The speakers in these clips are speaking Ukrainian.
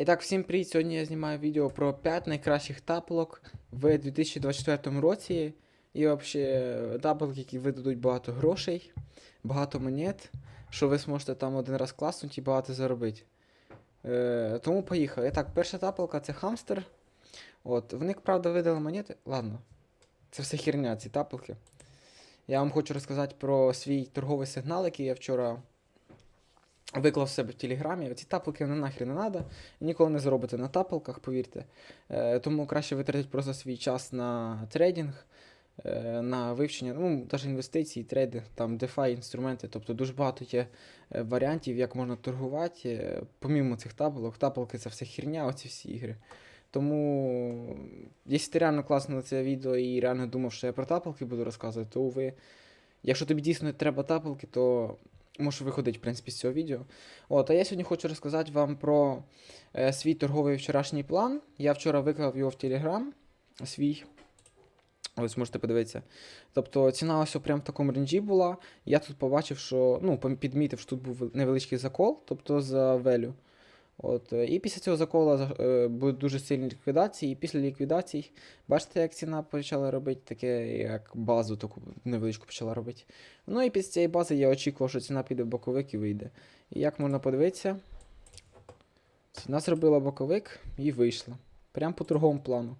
І так, всім привіт! Сьогодні я знімаю відео про 5 найкращих тапалок в 2024 році. І взагалі тапалки, які видадуть багато грошей, багато монет, що ви зможете там один раз класнути і багато заробити. Е, тому поїхали. І так, перша тапалка це хамстер. От, в них, правда, видали монети. Ладно, це все херня, ці тапалки. Я вам хочу розказати про свій торговий сигнал, який я вчора виклав себе в Телеграмі. Ці тапалки не нахрен не треба. Ніколи не заробите на тапалках, повірте. Е, тому краще витратити просто свій час на трейдинг, е, на вивчення, ну, навіть інвестиції, трейдинг, там DeFi інструменти. Тобто дуже багато є е, варіантів, як можна торгувати. Помімо цих тапалок, тапалки це все херня, оці всі ігри. Тому, якщо ти реально класно на це відео і реально думав, що я про тапалки буду розказувати, то ви. Якщо тобі дійсно треба тапалки, то можеш виходить, в принципі, з цього відео. От, а я сьогодні хочу розказати вам про е, свій торговий вчорашній план. Я вчора виклав його в Телеграм свій. Ось можете подивитися. Тобто ціна ось прямо в такому ренджі була. Я тут побачив, що ну, підмітив, що тут був невеличкий закол, тобто за велю. От, е, і після цього закола е, будуть дуже сильні ліквідації, і після ліквідацій, бачите, як ціна почала робити, таке, як базу таку невеличку почала робити. Ну і після цієї бази я очікував, що ціна піде в боковик і вийде. І як можна подивитися, ціна зробила боковик і вийшла. Прямо по торговому плану.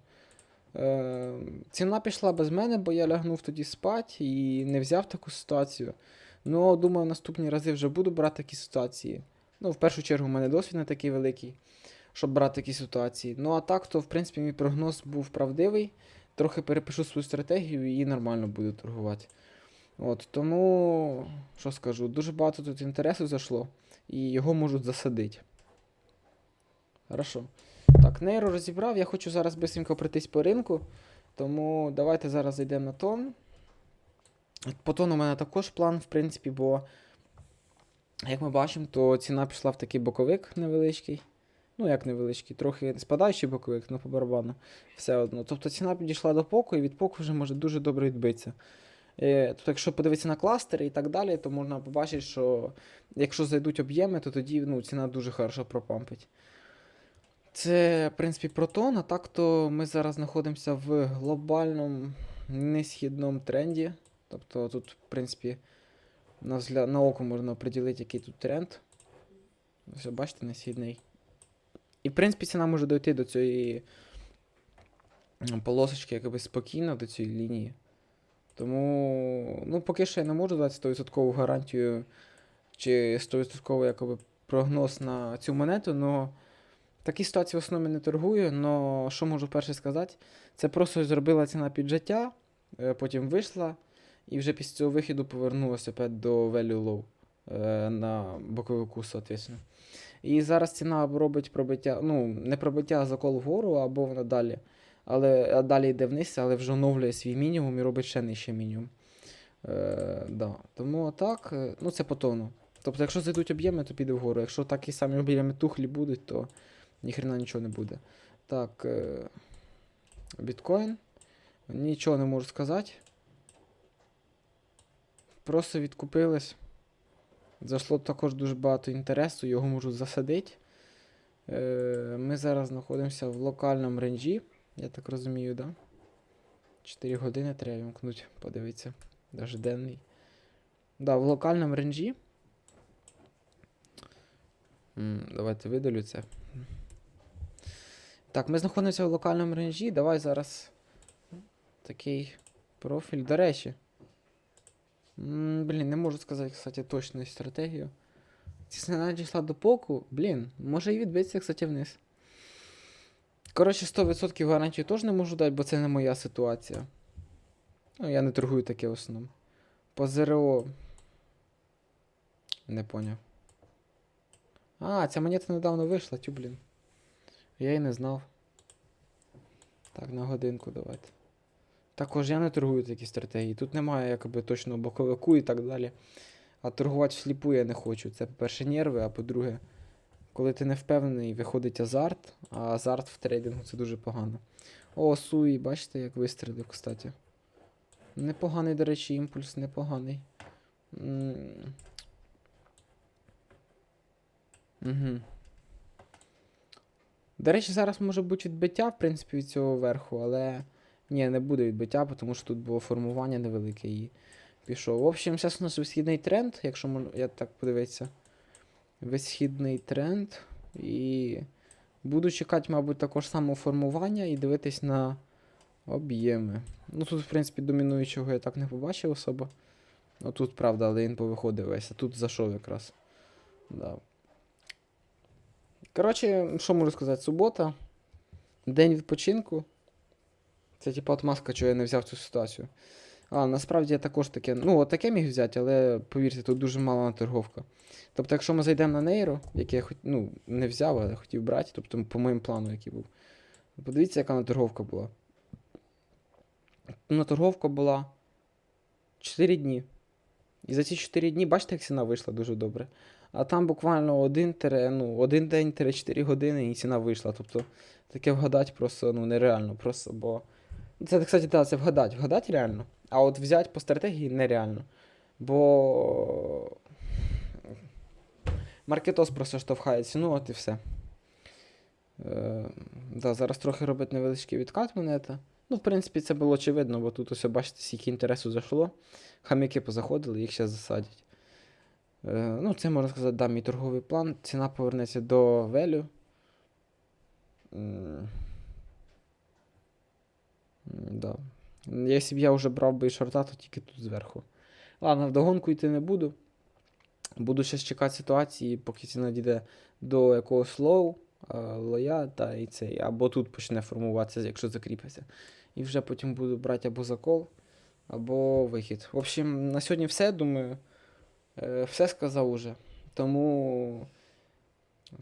Е, ціна пішла без мене, бо я лягнув тоді спати і не взяв таку ситуацію. Ну, думаю, наступні рази вже буду брати такі ситуації. Ну, в першу чергу, у мене досвід не такий великий, щоб брати такі ситуації. Ну, а так, то, в принципі, мій прогноз був правдивий. Трохи перепишу свою стратегію і нормально буду торгувати. От, тому, що скажу, дуже багато тут інтересу зайшло, і його можуть засадити. Хорошо. Так, нейро розібрав. Я хочу зараз швидко пройтись по ринку. Тому давайте зараз зайдемо на тон. По тону у мене також план, в принципі, бо, як ми бачимо, то ціна пішла в такий боковик невеличкий. Ну, як невеличкий, трохи спадаючий боковик, але по барабану. Все одно. Тобто ціна підійшла до поку, і від поку вже може дуже добре відбитися. Е, Тобто, якщо подивитися на кластери і так далі, то можна побачити, що якщо зайдуть об'єми, то тоді ну, ціна дуже хорошо пропампить. Це, в принципі, протон, а так то ми зараз знаходимося в глобальному несхідному тренді. Тобто тут, в принципі, на, на око можна оприділити, який тут тренд. Ось, бачите, несхідний. І, в принципі, ціна може дойти до цієї полосочки якби спокійно, до цієї лінії. Тому, ну, поки що я не можу дати 100% гарантію чи 100% якоби, прогноз на цю монету, але такі ситуації в основному не торгую. Но що можу перше сказати? Це просто зробила ціна піджиття, е, потім вийшла, і вже після цього вихіду повернулася опять до value low е, на боковику, соответственно. І зараз ціна робить пробиття, ну, не пробиття, а закол вгору, або вона далі. Але а далі йде вниз, але вже оновлює свій мінімум і робить ще нижче мінімум. Е, да. Тому так, е, ну це по тону. Тобто, якщо зайдуть об'єми, то піде вгору. Якщо такі самі об'єми тухлі будуть, то ніхрена нічого не буде. Так. Е, біткоін. Нічого не можу сказати. Просто відкупились. Зайшло також дуже багато інтересу, його можуть засадити. Е, ми зараз знаходимося в локальному ренджі, я так розумію, да? 4 години треба вімкнути, подивитися. Даже денний. Да, в локальному ренджі. Давайте видалю це. Так, ми знаходимося в локальному ренджі. Давай зараз такий профіль. До речі. Блін, не можу сказати, кстати, точну стратегію. Ціна дійшла до поку, блін, може і відбитися, кстати, вниз. Коротше, 100% гарантію теж не можу дати, бо це не моя ситуація. Ну, я не торгую таке в основному. По ЗРО. Не поняв. А, ця монета недавно вийшла, тю, блін. Я і не знав. Так, на годинку давайте. Також я не торгую такі стратегії. Тут немає якоби точного боковику і так далі. А торгувати всліпу я не хочу. Це, по-перше, нерви, а по-друге, коли ти не впевнений, виходить азарт, а азарт в трейдингу це дуже погано. О, Суї, бачите, як вистрілив, кстати. Непоганий, до речі, імпульс, непоганий. Угу. До речі, зараз може бути відбиття, в принципі, від цього верху, але ні, не буде відбиття, тому що тут було формування невелике і пішов. В общем, зараз у нас висхідний тренд, якщо мож... я так подивитися. Висхідний тренд. І буду чекати, мабуть, також само формування і дивитись на об'єми. Ну тут, в принципі, домінуючого я так не побачив особо. Ну тут, правда, але він повиходив весь, а тут зайшов якраз. Да. Коротше, що можу сказати, субота. День відпочинку. Це типа от маска, чого я не взяв цю ситуацію. А, насправді я також таке. Ну, от таке міг взяти, але повірте, тут дуже мала торговка. Тобто, якщо ми зайдемо на нейро, яке я хот... ну, не взяв, але хотів брати, тобто по моєму плану, який був. Подивіться, яка на торговка була. На торговка була 4 дні. І за ці 4 дні, бачите, як ціна вийшла дуже добре. А там буквально один, ну, один день 4 години і ціна вийшла. Тобто таке вгадати просто ну, нереально. Просто, бо... Це, кстати, да, це вгадати. Вгадати реально. А от взяти по стратегії нереально. Бо Маркетос просто штовхає ціну, от і все. Е, да, зараз трохи робить невеличкий відкат монета. Ну, в принципі, це було очевидно, бо тут ось бачите, скільки інтересу зайшло. Хам'яки позаходили, їх зараз засадять. Е, ну, це можна сказати, да, мій торговий план. Ціна повернеться до велю. Да. Якщо б я вже брав би і шорта, то тільки тут зверху. Ладно, вдогонку йти не буду. Буду ще чекати ситуації, поки ціна дійде до якогось лоу, е, лоя та і цей, або тут почне формуватися, якщо закріпиться. І вже потім буду брати або закол, або вихід. В общем, на сьогодні все, думаю. Е, Все сказав уже. Тому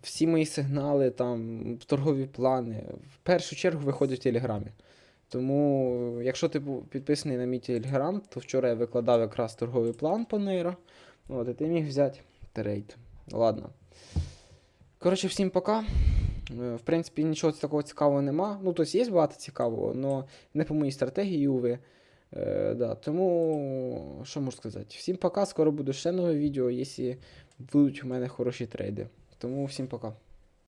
всі мої сигнали, там, торгові плани, в першу чергу виходять в Телеграмі. Тому, якщо ти був підписаний на мій Телеграм, то вчора я викладав якраз торговий план по нейро. От, і ти міг взяти трейд. Ладно. Коротше, всім пока. Е, В принципі, нічого такого цікавого нема. Ну, тобто є багато цікавого, але не по моїй стратегії, уви. Е, да, тому, що можу сказати? Всім пока, скоро буде ще нове відео, якщо будуть у мене хороші трейди. Тому всім пока.